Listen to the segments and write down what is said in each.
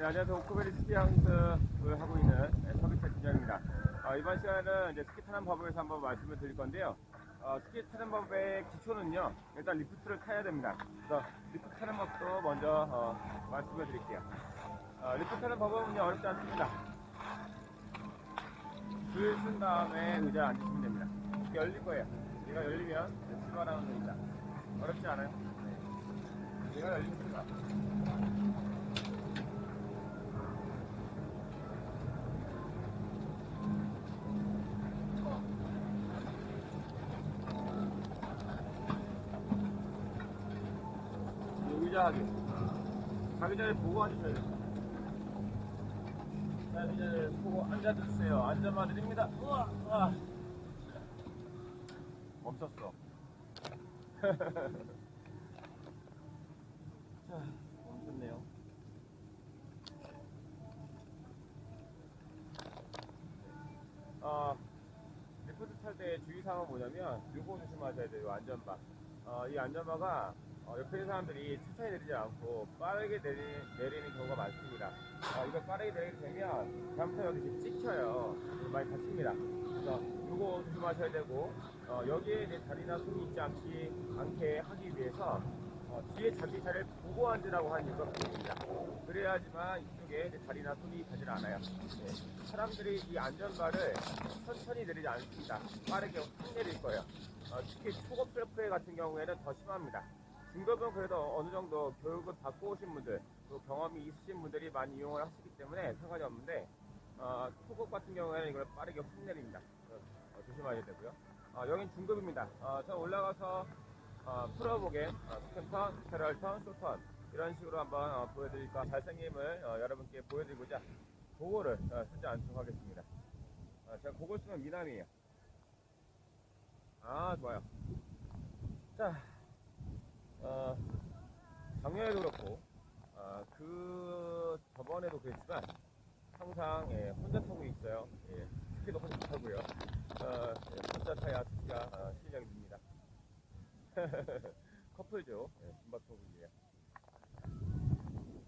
네, 안녕하세요. 오크베리 스키 항습을 하고 있는 네, 서비스 팀장입니다. 어, 이번 시간에는 이제 스키 타는 법에 대해서 한번 말씀을 드릴 건데요. 어, 스키 타는 법의 기초는요, 일단 리프트를 타야 됩니다. 그래서 리프트 타는 법도 먼저 어, 말씀을 드릴게요. 어, 리프트 타는 법은 어렵지 않습니다. 줄 쓴 다음에 의자에 앉으시면 됩니다. 열릴 거예요. 얘가 열리면 출발하는 겁니다. 어렵지 않아요. 네. 얘가 열립니다. 의 자 하기. 자기 전에 보고 앉으셔야 돼요. 자, 이제 보고 앉아주세요. 안전만 드립니다. 우와, 우와. 멈췄어. 자, 멈췄네요. 어, 리프트 탈 때 주의사항은 뭐냐면, 요거 조심하셔야 돼요, 안전바. 어, 이 안전바가 어, 옆에 있는 사람들이 천천히 내리지 않고 빠르게 내리, 내리는 경우가 많습니다. 어, 이거 빠르게 내리게 되면 잘못하면 여기 이렇게 찍혀요. 많이 다칩니다. 그래서 이거 조심하셔야 되고 어, 여기에 이제 다리나 손이 있지 않기, 않게 하기 위해서 어, 뒤에 자기 자리를 보고 앉으라고 하는 이유가 그겁니다. 그래야지만 이쪽에 이제 다리나 손이 가지 않아요. 네. 사람들이 이 안전바를 천천히 내리지 않습니다. 빠르게 확 내릴 거예요. 어, 특히 초급 셀프회 같은 경우에는 더 심합니다. 중급은 그래도 어느 정도 교육을 받고 오신 분들, 또 경험이 있으신 분들이 많이 이용을 하시기 때문에 상관이 없는데, 어, 초급 같은 경우에는 이걸 빠르게 확 내립니다. 어, 조심하셔야 되고요. 어, 여긴 중급입니다. 어, 저 올라가서 어, 풀어보게, 어, 스턴, 패럴 턴, 쇼턴 이런 식으로 한번 어, 보여드릴까 잘생김을 어, 여러분께 보여드리고자 그거를 어, 쓰지 않도록 하겠습니다. 어, 제가 그걸 쓰면 미남이에요. 아 좋아요. 자, 어, 작년에도 그렇고, 어, 그 저번에도 그랬지만 항상 예, 혼자 타고 있어요. 예, 스키도 혼자 타고요. 어, 예, 혼자 타야 스키가 어, 실력이 듭니다. 커플죠. 예, 금박커플이에요.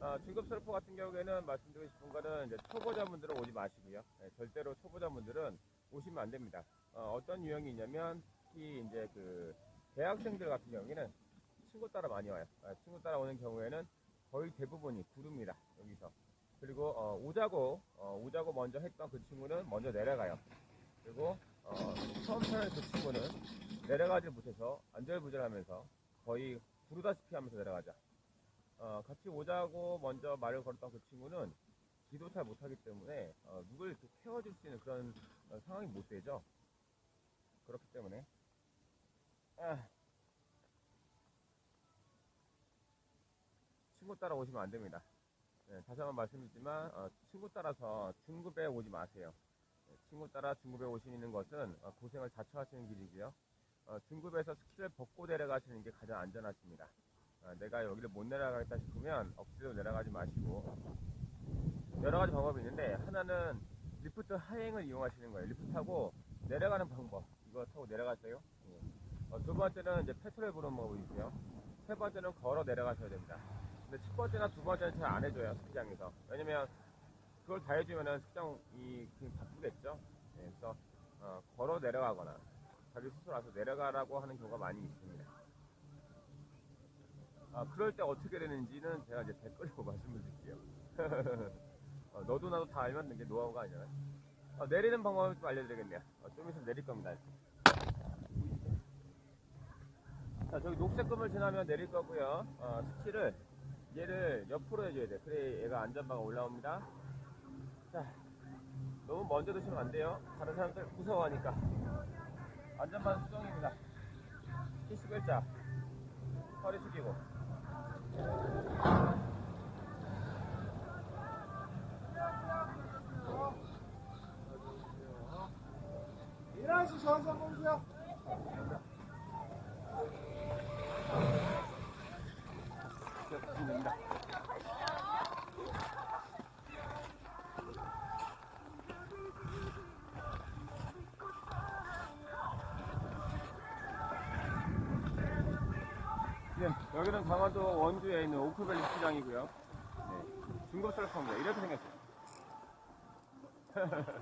아, 중급 서퍼 같은 경우에는 말씀드리고 싶은 거는 이제 초보자분들은 오지 마시고요. 예, 절대로 초보자분들은 오시면 안 됩니다. 어, 떤 유형이 있냐면 특히 이제 그 대학생들 같은 경우에는 친구 따라 많이 와요. 아, 친구 따라 오는 경우에는 거의 대부분이 구릅니다. 여기서. 그리고 어, 오자고 어, 오자고 먼저 했던 그 친구는 먼저 내려가요. 그리고 어, 처음 타는 그 친구는 내려가지 못해서 안절부절하면서 거의 구르다시피 하면서 내려가자. 어, 같이 오자고 먼저 말을 걸었던 그 친구는 기도 잘 못하기 때문에 어, 누굴 이렇게 케어줄 수 있는 그런 어, 상황이 못 되죠. 그렇기 때문에 아, 친구 따라 오시면 안 됩니다. 네, 다시 한번 말씀드리지만 어, 친구 따라서 중급에 오지 마세요. 네, 친구 따라 중급에 오시는 것은 어, 고생을 자초하시는 길이고요. 어, 중급에서 스키를 벗고 내려가시는 게 가장 안전하십니다. 어, 내가 여기를 못 내려가겠다 싶으면 억지로 내려가지 마시고 여러 가지 방법이 있는데 하나는 리프트 하행을 이용하시는 거예요. 리프트하고 내려가는 방법 이거 타고 내려가세요. 예. 어, 두 번째는 이제 페트롤 부르는 방법이 있고요. 세 번째는 걸어 내려가셔야 됩니다. 근데 첫 번째나 두 번째는 잘 안 해줘요 스키장에서. 왜냐면 그걸 다 해주면은 스키장이 그냥 바쁘겠죠. 예, 그래서 어, 걸어 내려가거나 자기 스스로 와서 내려가라고 하는 경우가 많이 있습니다. 아, 그럴 때 어떻게 되는지는 제가 이제 댓글로 말씀을 드릴게요. 어, 너도 나도 다 알면 이게 노하우가 아니잖아요. 어, 내리는 방법을 좀 알려드리겠네요. 어, 좀 있으면 내릴 겁니다. 자, 저기 녹색 금을 지나면 내릴 거고요. 어, 스키를 얘를 옆으로 해줘야 돼. 그래 얘가 안전바가 올라옵니다. 자, 너무 먼저 드시면 안 돼요. 다른 사람들 무서워하니까. 안전바는 수정입니다. 스키 수결자. 허리 숙이고. 저한테 한번 보 네, 여기는 강화도 원주에 있는 오크밸리 시장이고요. 네, 중급 슬로프입니다. 이렇게 생겼어요.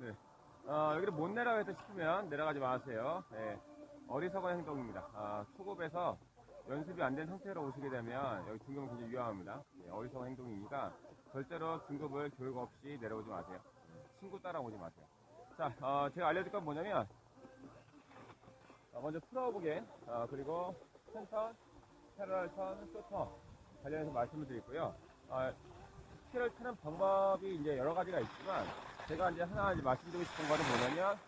네. 어, 여기를 못 내려가겠다 싶으면 내려가지 마세요. 네. 어리석은 행동입니다. 아, 초급에서 연습이 안 된 상태로 오시게 되면 여기 중급은 굉장히 위험합니다. 네, 어리석은 행동이니까 절대로 중급을 교육 없이 내려오지 마세요. 친구 따라오지 마세요. 자, 어, 제가 알려줄 건 뭐냐면 어, 먼저 풀어보게 어, 그리고 센터, 패러널선, 쇼터 관련해서 말씀을 드리고요. 어, 키를 타는 방법이 이제 여러 가지가 있지만 제가 이제 하나 이제 말씀드리고 싶은 거는 뭐냐면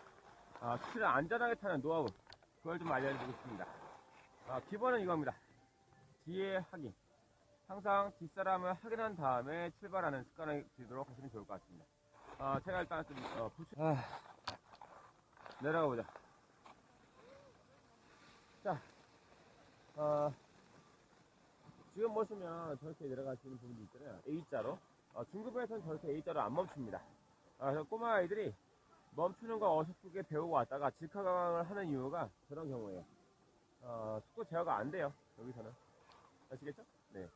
아, 키를 안전하게 타는 노하우 그걸 좀 알려드리고 싶습니다. 아, 기본은 이겁니다. 뒤에 확인. 항상 뒷사람을 확인한 다음에 출발하는 습관을 들이도록 하시면 좋을 것 같습니다. 아, 제가 일단 좀 어, 부추 내려가 보자. 자, 어, 지금 보시면 저렇게 내려가시는 분들이 있잖아요. A자로. 어, 중급에서는 저렇게 A자로 안 멈춥니다. 아, 그래서 꼬마 아이들이 멈추는 거 어설프게 배우고 왔다가 직하강을 하는 이유가 그런 경우에요. 어, 속도 제어가 안 돼요. 여기서는. 아시겠죠? 네.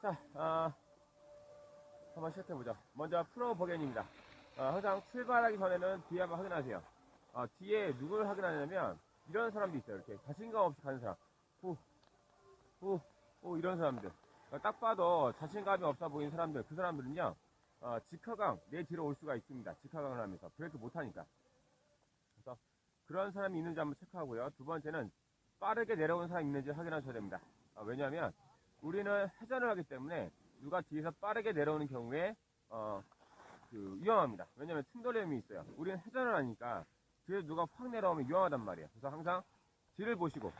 자, 아, 한번 시작해보자. 먼저 프로 버겐입니다. 어, 항상 출발하기 전에는 뒤에 한번 확인하세요. 어, 뒤에 누굴 확인하냐면, 이런 사람도 있어요. 이렇게 자신감 없이 가는 사람. 후, 후, 후, 이런 사람들. 어, 딱 봐도 자신감이 없어 보이는 사람들. 그 사람들은요, 어, 직하강, 내 뒤로 올 수가 있습니다. 직하강을 하면서. 브레이크 못하니까. 그래서 그런 사람이 있는지 한번 체크하고요. 두 번째는 빠르게 내려오는 사람이 있는지 확인하셔야 됩니다. 아, 왜냐하면 우리는 회전을 하기 때문에 누가 뒤에서 빠르게 내려오는 경우에 어, 그 위험합니다. 왜냐하면 충돌림이 있어요. 우리는 회전을 하니까 뒤에서 누가 확 내려오면 위험하단 말이에요. 그래서 항상 뒤를 보시고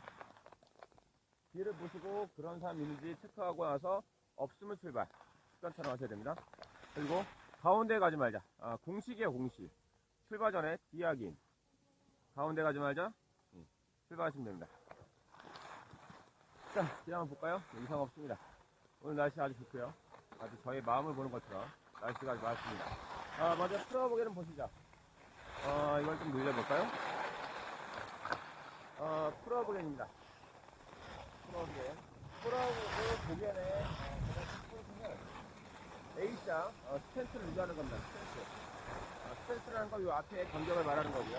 뒤를 보시고 그런 사람이 있는지 체크하고 나서 없으면 출발. 습관처럼 하셔야 됩니다. 그리고 가운데 가지 말자. 아, 공식이에요, 공식. 출발 전에 뒤 확인. 가운데 가지 말자. 응, 출발하시면 됩니다. 자, 뒤 한번 볼까요? 네, 이상 없습니다. 오늘 날씨 아주 좋고요. 아주 저의 마음을 보는 것처럼 날씨가 아주 맑습니다. 아, 먼저 풀어보기는 보시죠. 어, 이걸 좀 늘려볼까요? 어, 풀어보기입니다. 풀어보기. 풀어보기 보기에는 어, A자 어, 스탠스를 유지하는 겁니다. 스탠스. 어, 스탠스라는 건이 앞에 간격을 말하는 거고요.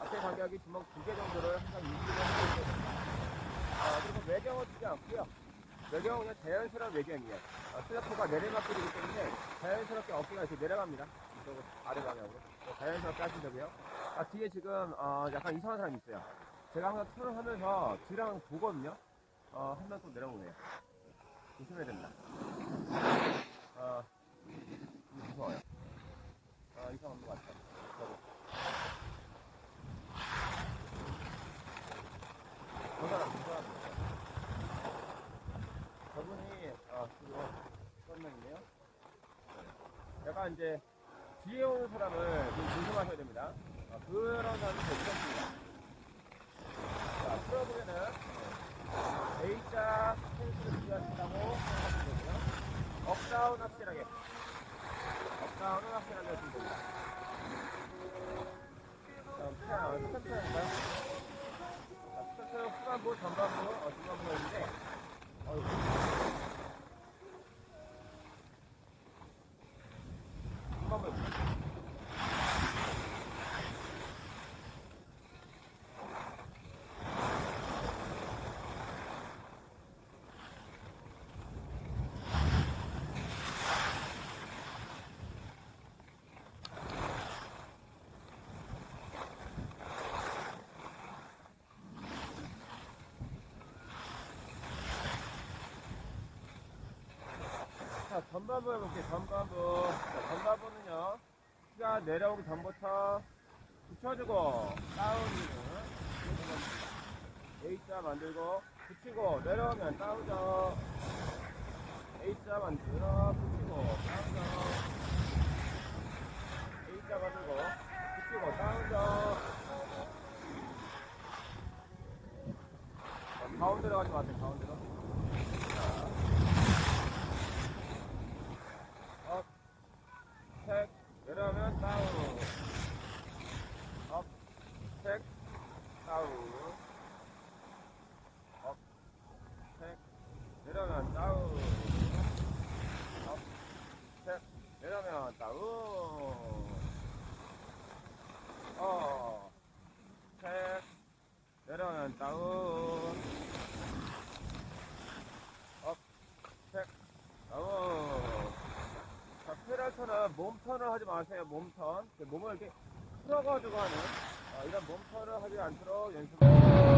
앞에 간격이 주먹 두 개 정도를 항상 유지를 하고 있습니다. 아, 그리고 외경은 주지 않고요. 외경은 그냥 자연스러운 외경이에요. 아, 슬라프가 내리막길이기 때문에 자연스럽게 어깨가 이렇게 내려갑니다. 이쪽으로 아래 방향으로. 네, 자연스럽게 하시면 되고요. 아, 뒤에 지금 어, 약간 이상한 사람이 있어요. 제가 항상 턴을 하면서 뒤랑 보거든요. 어, 한명또 내려오네요. 조심해야 됩니다. 아, 무서워요. 아, 이상한 것 같아요. 저 사람, 저 사람. 저분이, 아, 그거, 그런 명이네요. 약간 이제, 뒤에 오는 사람을 좀 조심하셔야 됩니다. 아, 그런 사람이 되게 무섭습니다. 자, 풀어보면은, A자 센스를 유지하신다고 생각하시면 되고요. 업다운 확실하게. 업다운은 확실하게 하시면 됩니다. 다음, 할까요? 자, 스타트 후반부, 전반부, 어, 중반부가 있는데, 어이구. 후반부. 자, 전반부 해볼게요, 전반부. 자, 전반부는요, 키가 내려오기 전부터 붙여주고, 다운이는, A자 만들고, 붙이고, 내려오면 다운점. A자 만들어, 붙이고, 다운점. A자 만들고, 붙이고, 다운점. 자, 가운데로 가지 마세요, 다운 업택 다운 자 페라턴은 몸턴을 하지 마세요 몸턴. 몸을 이렇게 풀어가지고 하는 아, 이런 몸턴을 하지 않도록 연습을